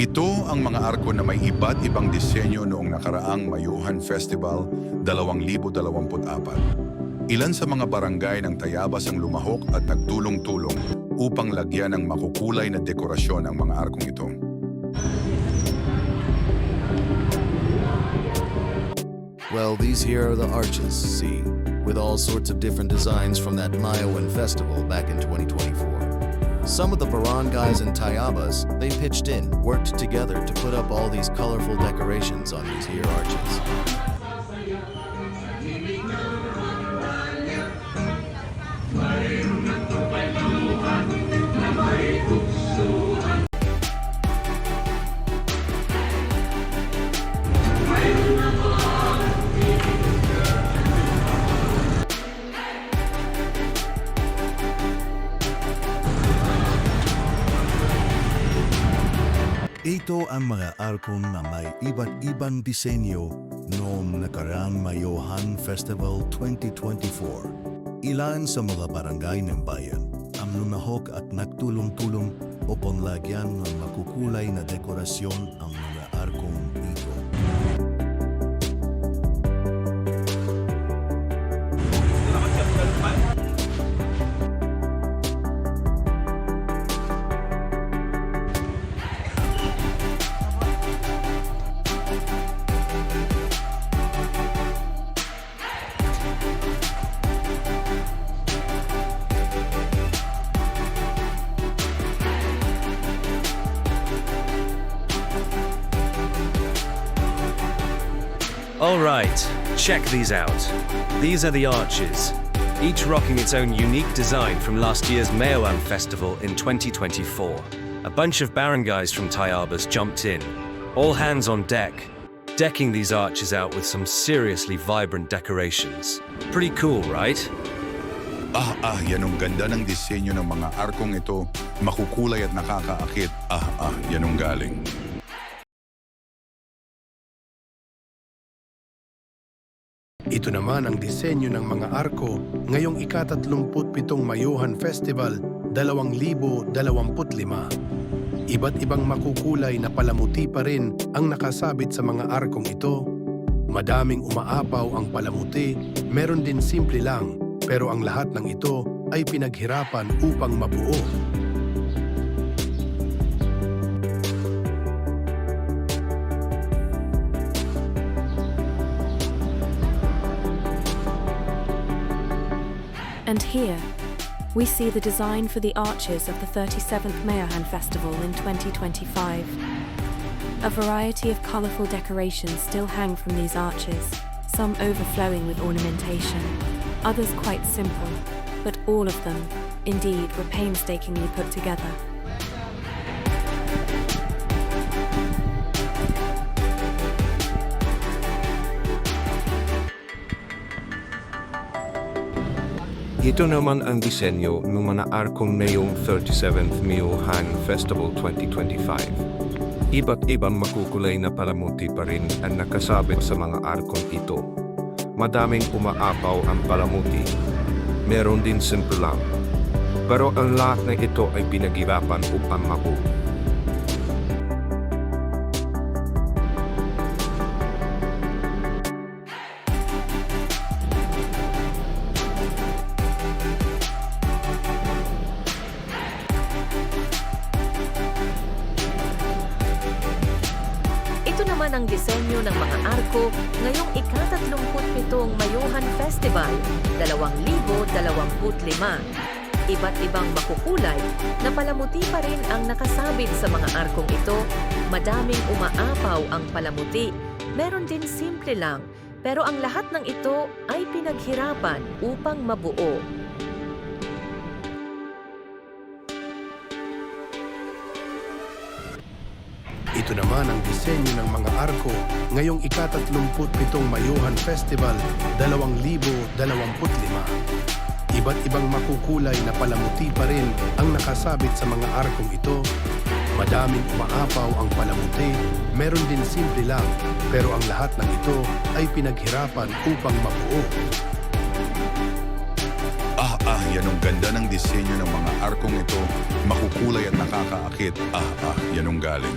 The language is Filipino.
Ito ang mga arko na may iba't ibang disenyo noong nakaraang Mayuhan Festival 2024. Ilan sa mga barangay ng Tayabas ang lumahok at nagtulong-tulong upang lagyan ng makukulay na dekorasyon ang mga arkong ito. Well, these here are the arches, see, with all sorts of different designs from that Mayawan festival back in 2024. Some of the barangays and Tayabas, they pitched in, worked together to put up all these colorful decorations on these here arches. Ito ang mga arkon na may iba't ibang disenyo noong nakaraang Mayohan Festival 2024. Ilan sa mga barangay ng bayan ang lumahok at nagtulong-tulong upang lagyan ng makukulay na dekorasyon ang mga arkong ito. All right, check these out. These are the arches, each rocking its own unique design from last year's Mayoam Festival in 2024. A bunch of barangays from Tayabas jumped in, all hands on deck, decking these arches out with some seriously vibrant decorations. Pretty cool, right? Ah, ah, yan ang ganda ng disenyo ng mga arkong ito, makukulay at nakakaakit. Ah, ah, yan ang galing. Ito naman ang disenyo ng mga arko ngayong ika-37 Mayuhan Festival 2025. Iba't ibang makukulay na palamuti pa rin ang nakasabit sa mga arkong ito. Madaming umaapaw ang palamuti, meron din simple lang, pero ang lahat ng ito ay pinaghirapan upang mabuo. And here, we see the design for the arches of the 37th Mayohan Festival in 2025. A variety of colourful decorations still hang from these arches, some overflowing with ornamentation, others quite simple, but all of them, indeed, were painstakingly put together. Ito naman ang disenyo ng mga arkong ngayong 37th Miohan Festival 2025. Iba't ibang makukulay na palamuti pa rin ang nakasabit sa mga arkong ito. Madaming umaapaw ang palamuti. Meron din simple lang. Pero ang lahat ng ito ay pinagirapan upang mabuo. Naman ang disenyo ng mga arko ngayong ika-37 Mayuhan Festival 2025. Iba't ibang makukulay na palamuti pa rin ang nakasabit sa mga arkong ito. Madaming umaapaw ang palamuti. Meron din simple lang, pero ang lahat ng ito ay pinaghirapan upang mabuo. Ito naman ang disenyo ng mga arko ngayong ika-37 Mayuhan Festival 2025. Iba't ibang makukulay na palamuti pa rin ang nakasabit sa mga arkong ito. Madaming umaapaw ang palamuti, meron din simple lang, pero ang lahat ng ito ay pinaghirapan upang mabuo. Ah, ah, yan ang ganda ng disenyo ng mga arkong ito, makukulay at nakakaakit. Ah, ah, yan ang galing.